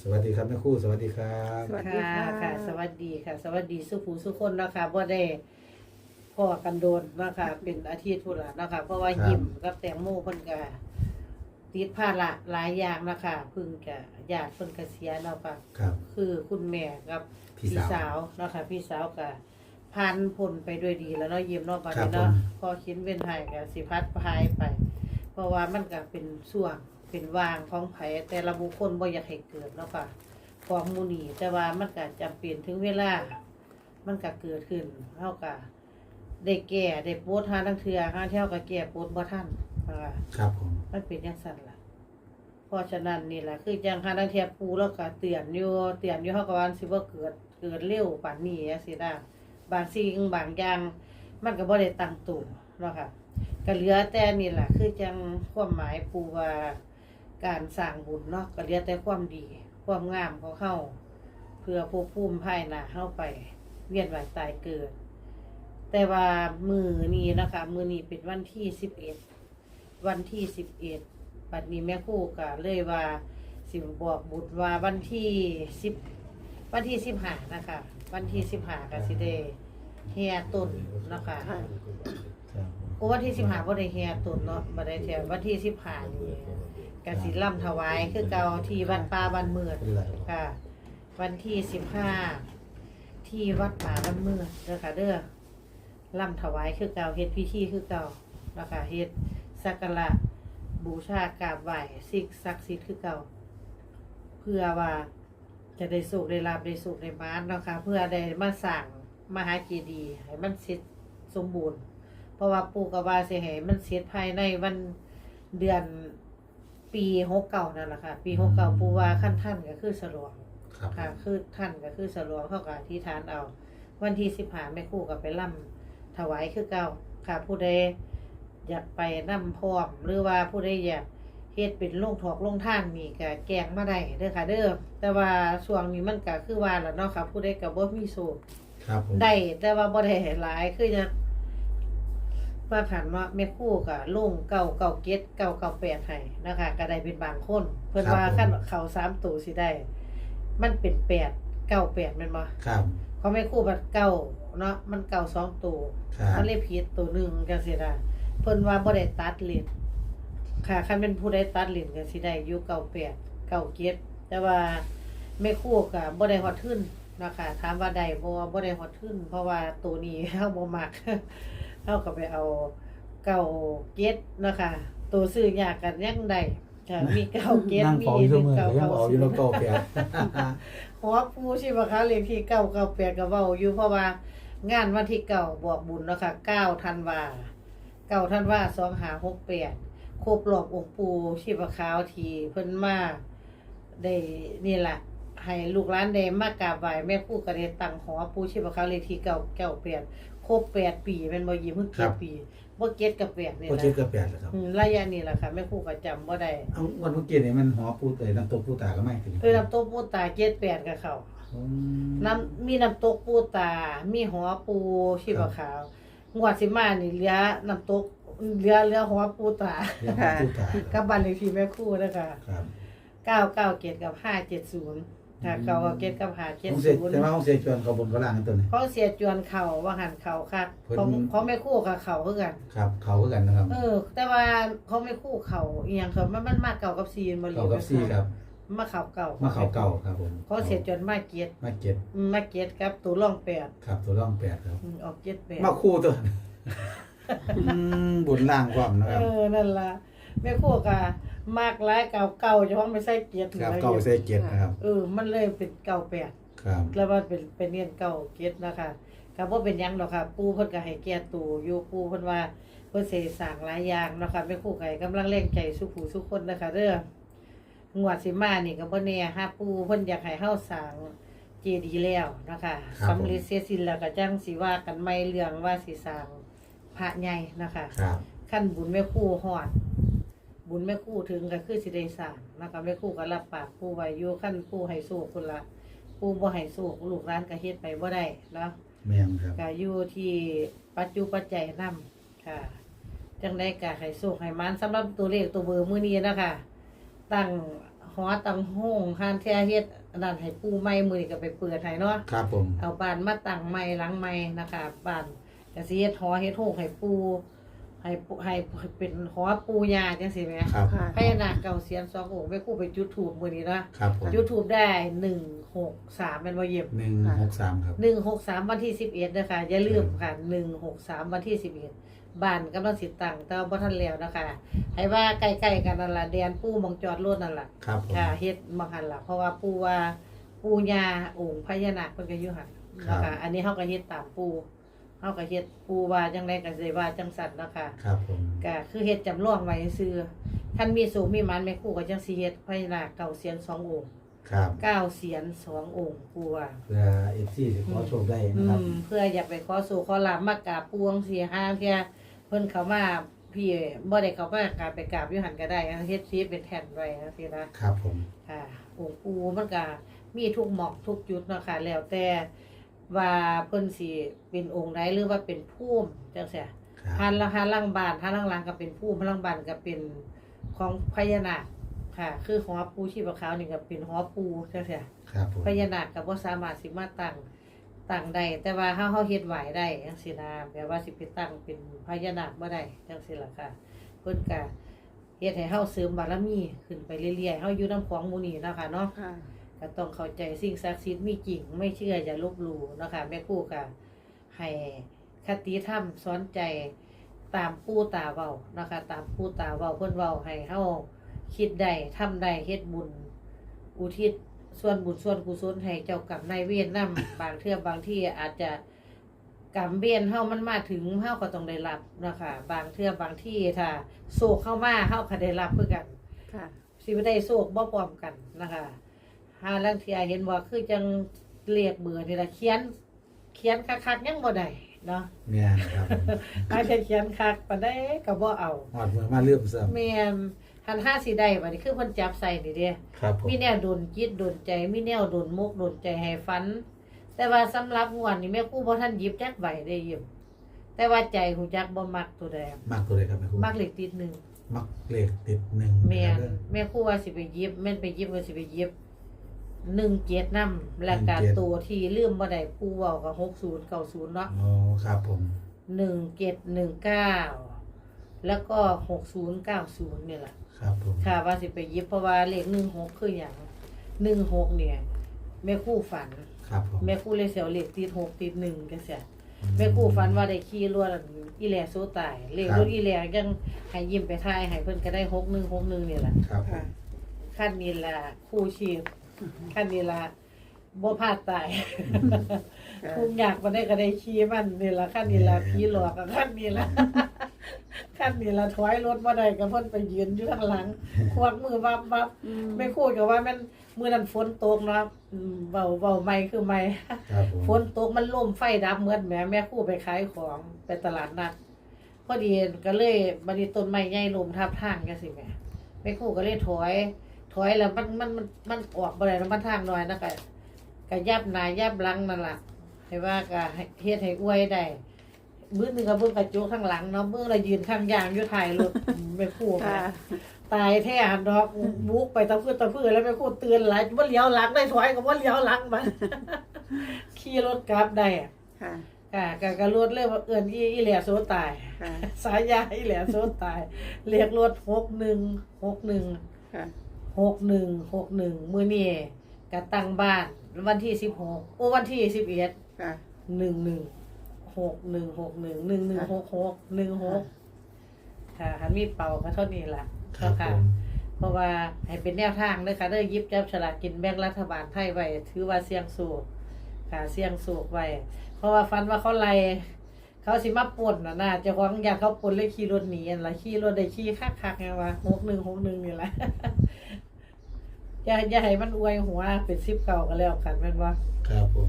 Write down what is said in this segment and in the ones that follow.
สวัสดีครับแม่คู่สวัสดีครับ สวัสดีค่ะ ค่ะ สวัสดีค่ะ สวัสดีสุภูสุคนนะคะบ่ได้พ่อกันโดนนะคะเป็นอาทิตย์พุ่นละนะคะ เพราะว่ายิ้มกับแตงโมคนกะติดภาระหลายอย่างนะคะพึ่งกะญาติเพิ่นก็เสียแล้วค่ะคือคุณแม่กับพี่สาวสานะคะพี่สาวก็พันพลไปด้วยดีแล้วเนาะเยิ่มเนาะบัดนเนาะครับผม พอคิดเว้นไายก็สิพัดพายไป เพราะว่ามันก็เป็นส่วงเป็นวางของไผแต่ละบุคคลบ่อยากให้เกิดเนาะค่ะของหมูนีแต่ว่ามันก็จำเป็นถึงเวลา มันก็เกิดขึ้นเท่ากับได้แก่ได้โพสต์หาทั้งเทือหาเที่ยวก็แก่โพสต์บ่ทันนะคะครับผมมันเป็นจังซั่นล่ะเพราะฉะนั้นนี่แหละคือจังหาทั้งเทียปูแล้วก็เตือนอยู่เตือนอยู่เฮาก็ว่ามันสิบ่เกิดเกิดเร็วปานนี้จังซี่นะบางสิ่งบางอย่างมันก็บ่ได้ตั้งตัวเนาะค่ะ ก็เหลือแต่นี่แหละคือจังความหมายปูว่าการสร้างบุญเนาะก็เหลือแต่ความดี ความงามของเฮาเพื่อภพภูมิภายหน้าเฮาไป เวียนว่ายตายเกิด แต่ว่ามือนี้นะคะ มือนี้เป็นวันที่สิบเอ็ดวันที่สิบเอ็ดปัดนี้แม่คู่ก็เลยว่าสิบบอกบุตรว่าวันที่สิบวันที่สิบห้านะคะ วันที่สิบห้าก็สิได้เฮียต้นนะคะครับ โอ้วันที่สิบห้าบ่ได้เฮียต้นเนาะบ่ได้แถววันที่สิบห้านี่ก็สิล่ำถวายคือเก่าที่วัดป่าบ้านเมืองเป็นไรค่ะ วันที่สิบห้าที่วัดป่าบ้านเมืองเด้อค่ะเด้อล่ำถวายคือเก่าเฮ็ดพิธีคือเก่านะคะเฮ็ดสักการะบูชากราบไหว้สิ่งศักดิ์สิทธิ์คือเก่า เพื่อว่าจะได้สุขได้ลาบได้สุขได้มานเนาะค่ะเพื่อได้มาสั่งมหาเจดีย์ให้มันเสร็จสมบูรณ์ เพราะว่าปู่กับว่าสิให้มันเสร็จภายในวันเดือนปีหกเก่านั่นแหละค่ะ ปีหกเก่าปู่ว่าขั้นท่านก็คือสลวงครับค่ะ คือท่านก็คือสลวงเข้ากับที่ฐานเอา วันที่สิบหาแม่ครู่กับไปล่ำถวายคือเก่าค่ะ ผู้ใดอยากไปนํพร้อมหรือว่าผู้ใดอยากเฮ็ดเป็นโรงถอกโรงท่านนี่ก็แกงมาได้เด้อค่ะ เด้อแต่ว่าช่วงนี้มันก็คือว่าแล้วเนาะค่ะ ผู้ใดก็บ่มีโศกครับผมได้แต่ว่าบ่ได้ให้หลายคือจะ ว่าขันว่าแม่ครู่กับลุงเก่าเก่าเก็ดเก่าเก่าแปดให้นะคะก็ได้เป็นบางคน เพิ่นว่าขั้นเขาสามตัวสิได้ มันเป็นแปดเก้าแปดแม่นบ่ครับเขาแม่ครู่บัดเก้าเนาะมันเก่าสองตัวครับมันเลยผิดตัวหนึ่งจังซี่ล่ะเพิ่นว่าบ่ได้ตัดเลนค่ะคันเป็นผู้ใดตัดเลนก็สิได้อยู่เก่าแปดเก่าเก็ดแต่ว่าแม่ครู่ก็บ่ได้ฮอดทึ้นเนาะคะถามว่าได้บ่บ่ได้ฮอดทึ้น เพราะว่าตัวนี้เฮาบ่มัก เฮาก็ไปเอาเก่าเก็ดเนาะค่ะตัวซื้อยากกันยังได้ค่ะมีเก่าเก็ดนั่งมีเฝ้าอยู่เสมอเก่าก็ยังเก่าเอาอยู่แล้วก็แปดหัวปูชีพคะเลขที่เก้าเก้าแปดก็เว้าอยู่เพราะว่างานวันที่เก้าบอกบุญเนาะค่ะเก้าธันวาเก้าธันวาสองหาหกแปดครบรอบองค์ปูชีพขาวทีเพิ่นมาได้นี่ล่ะให้ลูกหลานได้มากราบไหว้แม่ครู่ก็ได้ตั้งหอปูชีพขาวเลขที่เก้าเก้าแปด ครบแปดปีเป็นบ่ยยืมเพิ่งเกปีบ่เจ็ดกับแปดนี่ก็เก็ดแหลกับแปดแล้วครับระยะนี้แหละค่ะแม่คู่กับจำบ่ได้เอาวันเมื่อกี้เนี่มันหอปูเตยน้ำตกปูตาก็ไม่ถึงเคยน้ำตกปูตาเจ็ดแปดกับเขาอืม น้ำมีน้ำตกปูตา มีหอปูชีบะขาวงวดสิมานี่เลี้ยน้ำตกเลี้ยเหลือหอปูตายห่าปูตากับบันเลขที่แม่คู่นะคะครับห้าเกับ570 ถ้าเข่าเก็ดกับหาเก็ดศูนย์แต่ว่าของเสียจวนเขาบนเขาล่างกันตัวนี้ เขาเสียจวนเข่าว่าหันเข่าคักพของของแม่คู่กับเข่าเพื่อนครับ เข่าคือกันนะครับเออ แต่ว่าเขาไม่คู่เข่าเอียงเขามันมันมาเก่ากับซีนบ่หลีเขากับซีครับมาเข่าเก่ามามเข่าเก่าครับผมเขาเสียจวนมาเก็ดมาเก็ตมมาเก็ครับตัวร่องแปดครับตัวร่องแปดครับออกเก็ดแปดมาคู่ตัวอืมบนล่างความนะครับ อนั่นล่ะไม่คู่กับ มากหลายเก่าเก่าเฉพาะไม่ใช่เกียรติครับหลือเก่าใส่เจ็ดนะครับ เออ มันเลยเป็นเก่าแปดครับ แล้วมันเป็นเป็นเนียนเก่าเกียรตินะคะก็บ่เป็นหยังดอกค่ะ ปู่เพิ่นก็ให้แก้ตูอยู่ปู่เพิ่นว่าเพิ่นสิสร้างหลายอย่างเนาะค่ะแม่ครูไก่กำลังเร่งใจสุผู้สุคนนะคะเด้องวดสิมานี่ก็บ่แน่ฮะปู่เพิ่นอยากให้เฮาสร้างเจดีย์แล้วนะคะสำเร็จเสร็จสิ้นแล้วก็จังสิว่ากันใหม่เรื่องว่าสิสร้างพระใหญ่นะคะ ครับขั้นบุญแม่ครู่ฮอด บุญแม่ครู่ถึงก็คือสิได้สร้างนะคะแม่ครู่ก็รับปากปู่ไว้อยู่ขั้นปู่ให้สู้คนละปู่บ่ให้สู้ลูกหลานก็เฮ็ดไปบ่ได้เนาะแม่นครับก็อยู่ที่ปัจจุปัจจัยนํค่ะจังได๋ก็ให้สู้ให้มันสำหรับตัวเลขตัวเบอร์มื้อนี้นะคะตั้งหอตั้งห้องหานเทียเฮ็ดอันนั้นให้ปูใหม่มือนี้ก็ไปเปิดให้เนาะครับผมเอาบ้านมาตั้งใหม่หลังใหม่นะคะบ้านก็สิเฮ็ดหอเฮ็ดโฮงให้ปู ให้ปูให้เป็นหอปูยาจังซี่แหมครับ ค่ะ พญานาคเก่าเสียนสององค์แม่ครูไปจุดธูปมื้อนี้นะครับผมจุดธูปได้163แม่นบ่เย็บหนึ่งหกสามครับ163วันที่11นะคะอย่าลืมค่ะ163วันที่11บ้านกำลังสิตั้งแต่ว่าบ่ทันแล้วนะคะให้ว่าใกล้ๆกันนั่นล่ะแดนปูหมองจอดรถนั่นล่ะ ครับผม ค่ะเฮ็ดมาหันล่ะเพราะว่าปูว่าปูญาองค์พญานาคเพิ่นก็อยู่หันนะคะอันนี้เฮาก็เฮ็ดตามปูเฮาก็เฮ็ดปูว่าจังไดก็สิว่าจังซั่นเนาะค่ะครับผมก็คือเฮ็ดจำลองไว้ซื่อคันมีสูงมีหมันแม่ครูก็จังสิเฮ็ดพญานาคเก้าเสียนสององค์ครับเก้าเสียนสององค์ปูว่าเพื่อเอฟซีสิขอโชคได้อืนะครับ มเพื่ออยากไปขอสู่ขอลาบมากราบปวงเสียห้าเที่ยเพิ่นเข้ามาพี่บ่ได้เข้ามากราบไปกราบอยู่หันก็ได้เฮ็ดซีเป็นแท่นไว้จังซี่นะ ครับผม ค่ะองค์ปูมันก็มีทุกหมอกทุกจุดเนาะค่ะแล้วแต่ ว่าเพิ่นสิเป็นองค์ใดหรือว่าเป็นภูมิจังซี่ครับหันละหันล่างบ้านหันล่างหลังก็เป็นภูมิหันล่างบ้านก็เป็นของพญานาคค่ะ คือหอปูชีพขาวนี่ก็เป็นหอปูจังซี่ ครับผมพญานาคก็บ่สามารถสิมาตั้งตั้งได้แต่ว่าเฮาเฮาเฮ็ดไหวได้จังซี่นะแบบว่าสิไปตั้งเป็นพญานาคบ่ได้จังซี่ล่ะค่ะเพิ่นก็เฮ็ดให้เฮาเสริมบารมีขึ้นไปเรื่อยๆเฮาอยู่นำของหมู่นี้เนาะค่ะเนาะค่ะ ก็ต้องเข้าใจสิ่งศักดิ์สิทธิ์มีจริง ไม่เชื่ออย่าลบหลู่นะคะแม่ครูก็ให้คติธรรมสอนใจตามปู่ตาเว้านะคะ ตามปู่ตาเว้าเพิ่นเว้าให้เฮาคิดได้ทำได้เฮ็ดบุญ อุทิศส่วนบุญส่วนกุศลให้เจ้ากรรมนายเวรนำบางเทื่อบางที่อาจจะกรรมเวรเฮามันมาถึงเฮาก็ต้องได้รับนะคะ บางเทื่อบางที่ถ้าโศกเข้ามาเฮาก็ได้รับคือกัน ค่ะสิบ่ได้โศกบ่พร้อมกันนะคะ หาลังเทียเห็นว่าคือจังเรียกเบอร์นี่ล่ะเขียน เขียนคักๆยังบ่ได้เนาะแม่นครับผมอาจจะเขียนคักปานใดก็บ่เอาหอดมือมาเลื่อมเสริมแม่นหันห้าสิได้บัดนี้คือเพิ่นจับใส่นี่เด้ครับผมมีแนวดนจิตดนใจมีแนวดนมุกดนใจให้ฝัน แต่ว่าสำหรับงวดนี้แม่ครูบ่ทันหยิบจักใบได้หยิบแต่ว่าใจหูจักบ่มักตัวใดมักตัวเลยครับแม่ครูมักเลขติดหนึ่งมักเลขติดหนึ่งแม่นะนครับเด้อแม่ครูว่าสิไปหยิบแม่นไปหยิบก็สิไปหยิบ หนึ่งเจ็ดนำและการ17 ตัวที่ลืมบ่ได้ผู้เว้าก็60 90เนาะอ๋อครับผม1719แล้วก็6090นี่ล่ะครับผม ค่ะว่าสิไปหยิบเพราะว่าเลข16คือหยัง16เนี่ย แม่ครูฝัน ครับผมแม่ครูเลยเสียวเลขติด6ติด1จังซี่แม่ครูฝันว่าได้ขี่รถอีแลโซตาย เลขรถอีแลยังให้ยิ้มไปทายให้เพิ่นก็ได้6161นี่ล่ะครับผมค่ะขั้นนี้ละคู่ชีพ ขั้นนี้ละบ่พลาดตายค่ะคุมอยากมาได้ก็ได้ขี่มันนี่ละขั้นนี้ละผีหลอกกับขั้นนี้ละขั้นนี้ละถอยรถมาได้ก็เพิ่นไปยืนอยู่ข้างหลัง ควักมือวับวับอืมไม่พูดกับว่ามันมือนั้นฝนตกเนาะอืมเบาเบาไม่คือไม่ครับผมฝนตกมันล่มไฟดับเหมือนแหม่แม่ครู่ไปขายของไปตลาดนัดพอดีก็เลยบัดนี้ต้นไม้ใหญ่ลมทับทางจังซี่แหม่แม่ครู่ก็เลยถอย ถอยแล้วมันมันมันมันออกบ่ได้แล้วมันทางน้อยนะก็ก็ยับหน้ายับหลังนั่นล่ะให้ว่าก็ให้เฮ็ดให้อวยได้มื้อหนึงก็เบิ่งกระจกข้างหลังเนาะเบิ่งแล้วยืนข้างยางอยู่ท้ายรถแม่ครู่แหม่ค่ะตายแท้หันดอกบุกไปตะพื้นตะพื้นแล้วแม่ครู่เตือนหลายว่าเลี้ยวหลังได้ถอยก็ว่าเลี้ยวหลังมันขี่รถกลับได้อะค่ะค่ะก็ก็รถเลยว่าเอิ้นอีอีแหล่โซตายค่ะสายยาอีแหล่โซตายเรียกรถ 61 61ค่ะ61 61มื้อนี้ก็ตั้งบ้านวันที่16โอ้วันที่11ค่ะ11 6161 1166 16ค่ะหันมีเป่าก็เท่านี้ล่ะครับผค่ะมเพราะว่าให้เป็นแนวทางเลยค่ะเด้อหยิบจับฉลากกินแบ่งรัฐบาลไทยไว้ถือว่าเสี่ยงสูกค่ะเสี่ยงสูกไว้เพราะว่าฟันว่าเขาไล่เขาสิมาป่นน่ะนะเจ้าของอยากเขาป่นเลยขี่รถหนีอันละขี่รถได้ขี่คักๆไงวะหกหนึ่งหกหนึ่งนี่แหละ อย่าอย่าให้มันอวยหัวเป็นซิบเก่ากันแล้วกันแม่นว่าครับผม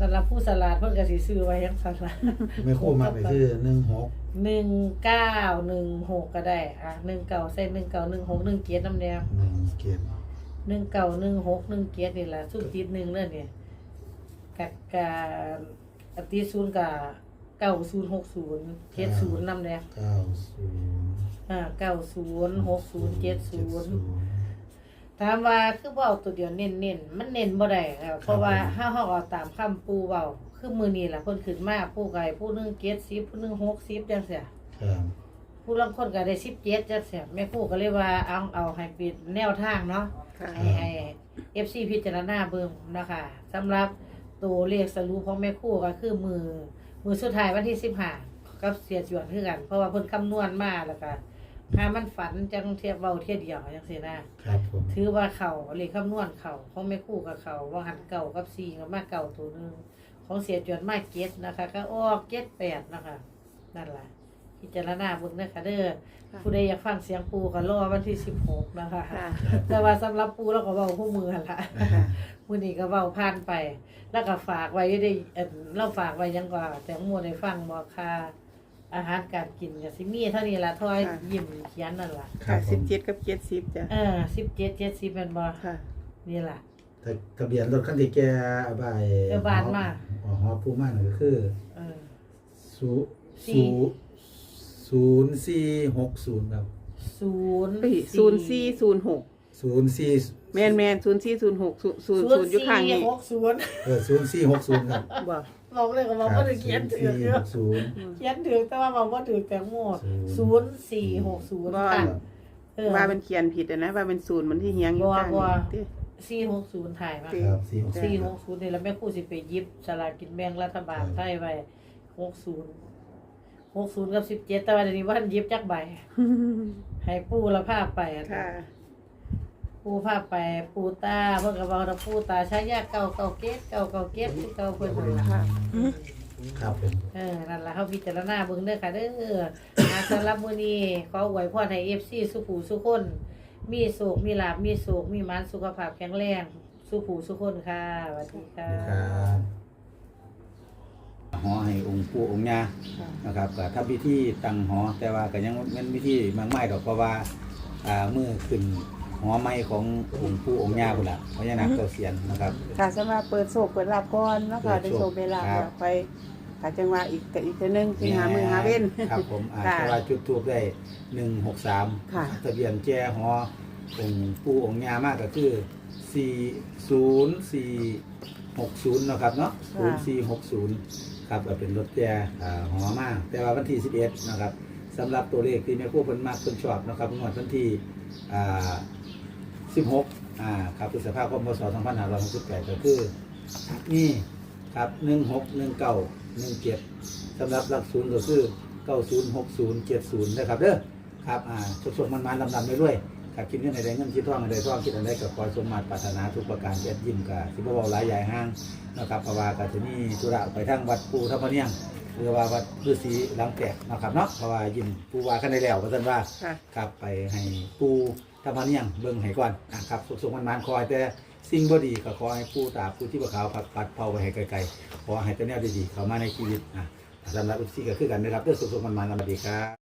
สำหรับผู้สลาดเพิ่นก็สิซื้อไว้ยังสลาดแม่ครูมาไปคือหนึ่งหกหนึ่งเก้าหนึ่งหกก็ได้อะหนึ่งเก้าใส่หนึ่งเก้าหนึ่งหกหนึ่งเกียรติน้ำแดงหนึ่งเกียรติหนึ่งเก้าหนึ่งหกหนึ่งเกียรตินี่แหละสุดติดหนึ่งเลยเนี่ยกับกับอติศูนย์กับเก้าศูนย์หกศูนย์เจ็ดศูนย์นำแดงเก้าศูนย์อ่าเก้าศูนย์หกศูนย์เจ็ดศูนย์ ถามว่าคือบ่เอาตัวเดียวเน้นๆมันเน้นบ่ได้ครับเพราะว่าเฮาเฮาเอาตามคำปูเว้าคือมื้อนี้ล่ะเพิ่นขึ้นมาผู้ไก่ผู้หนึง70ผู้หนึง60จังซี่ครับผู้ลางคนก็ได้17จังซี่แม่ครูก็เลยว่าเอาเอาให้เป็นแนวทางเนาะค่ะให้ให้ FC พิจารณาเบิ่งนะคะสำหรับตัวเลขสรุปของแม่ครูก็คือมือมือสุดท้ายวันที่15กับเสียจวนคือกัน เพราะว่าเพิ่นคำนวณมาแล้วก็ ถ้ามันฝันจังเทียบเว้าเทียเดียวจังซี่นะครับผมถือว่าเขาเลขคำนวณเขาของแม่คู่กับเขาว่าหันเก่ากับซีกับมาเก่าตัวหนึงของเสียจวนมาเก็ตนะคะ ก็ออกเก็ตแปดนะคะนั่นแหละพิจารณาเบิ่งนะคะเด้อค่ะผู้ใดอยากฟังเสียงปูก็รอวันที่สิบหกนะคะค่ะแต่ว่าสำหรับปูเราก็เว้าคู่มือหั่นละค่ะมื้อนี้ก็เว้าผ่านไป แล้วก็ฝากไว้อยู่ได้เอิ่นเราฝากไว้ยังกว่าแต่หมวดได้ฟังบ่ค่ะ อาหารการกินก็สิมีเท่านี้ล่ะทอยยิ้มเขียนนั่นล่ะครัค่ะบผสิบมเจ็ดกับเจ็ดสิบจ้ะเออ17 70เป็นบ่ค่ะ นี่ล่ะทะทะเบียนรถคันที่แกบายเออบานมา อ๋อฮอผู้มานั่นก็คือเออ ศูสี่ ศูศูนย์สี่หกศูนย์ครับศูนย์เฮ้ยศูนย์สี่ศูนย์หกศูนย์สี่แมนแมนศูนย์สี่ศูนย์หกศูนย์ศูนย์ศูศูนนย์ย์อยู่ข้างสี่นี้หกศูนย์เออศูนย์สี่หกศูนย์ครับบ่ บอกเลยก็บอกว่าเขียนถือเยหอะกศูนย์ เขียนถือแต่ว่าบอกว่าถือแตงโมศูนย์สี่หกศูนย์บ่ค่ะเออ ว่าเป็นเขียนผิดอะนะว่าเป็นศูนย์มันที่เฮียงอยู่บ่ข้างบ่นี้สี่หกศูนย์ถ่ายมาครับสี่หกศูนย์ สี่หกศูนย์นี่แล้วแม่ครู่สิไปหยิบสลากกินแบ่งรัฐบาลไทยไว้หกศูนย์หกศูนย์กับสิบเจ็ดแต่ว่าเดี๋ยวนี้ว่าหยิบจักใบ ให้ปูละภาพไปอะค่ะ ปูภาไปปูตาเพิ่นก็บอกว่าปูตาใช้ยาเก่าเก่าเก็ดเก่าเก่าเก็ดคือเก่าเพิ่นนั่นล่ะค่ะครับผมเออนั่นล่ะเขาพิจารณาเบิ่งเด้อค่ะเด้ออาสำหรับมื้อนี้ขออวยพรให้ FC สุขูสุขคน มีโศกมีลาบมีโศกมีมันสุขภาพแข็งแรงสุขูสุขคนค่ะสวัสดีค่ะครับหอให้องค์ปู่องค์ย่านะครับก็ทำพิธีตั้งหอแต่ว่าก็ยังมันพิธีมากมายดอกเพราะว่าอ่าเมื่อขึ้น หอไม้ขององค์ปู่องค์ย่าพุ่นล่ะพญานาคเก้าเสียนนะครับ ค่ะสำหรับเปิดโศกเปิดลาบก่อนเนาะค่ะเปิได้ดโศโศกกได้ลาบครับ แล้วไปค่ะจังว่าอีกก็อีกเทื่อนึงสิหามือหาเว้น ครับผมอ่าค่ะแต่ว่าจุดทูบได้หนึ่งหกสามค่ะ ทะเบียนแจ้หอองค์ปู่องค์ย่ามากก็คือสี่ศูนย์สี่หกศูนย์นาะครับเนาะศูนย์สี่หกศูนย์ครับก็เป็นรถแจ้อ่าหอมากแต่ว่าวันที่สิบเอ็ดนะครับสำหรับตัวเลขที่แม่ครู่เพิ่นมากเพิ่นชอบนะครับงวดวันที่อ่า สิบหกอ่าครับพฤษภาคมพศสองพันห้าร้อยหกสิบแปดก็คือนี่ครับหนึ่งหกหนึ่งเก้าหนึ่งเจ็ดสำหรับหลักศูนย์ก็คือ90 60 70นะครับเด้อครับอ่าสดๆมันๆลำๆไปด้วยครับคิดเงินอะไรเงินคิดท่องอะไรท่องคิดอะไรกับคอยสมมาตรปรารถนาทุกประการเจ็ดยิ้มกับสิบเบาหลายใหญ่ห้างนะครับเพราะว่าก็จะมีธุระไปทางวัดปูธรรมเนียงหรือว่าวัดฤาษีหลังแตกนะครับเนาะเพราะว่ายิ้มปูว่ากันได้แล้วก็ท่านว่าค่ะครับไปให้ปู ถ้ามเนียงเบิ่งให้ก่อนนะครับสุขๆมันๆคอยแต่สิ่งบ่ดีก็ขอให้ผู้ตาผู้ที่บ่ขาวปัดปัดเผาไปให้ไกลๆขอให้แต่แนวดีๆเข้ามาในชีวิตนะสำหรับอุซี่ก็คือกันนะครับเรื่องสุขๆมันๆสวัสดีครับ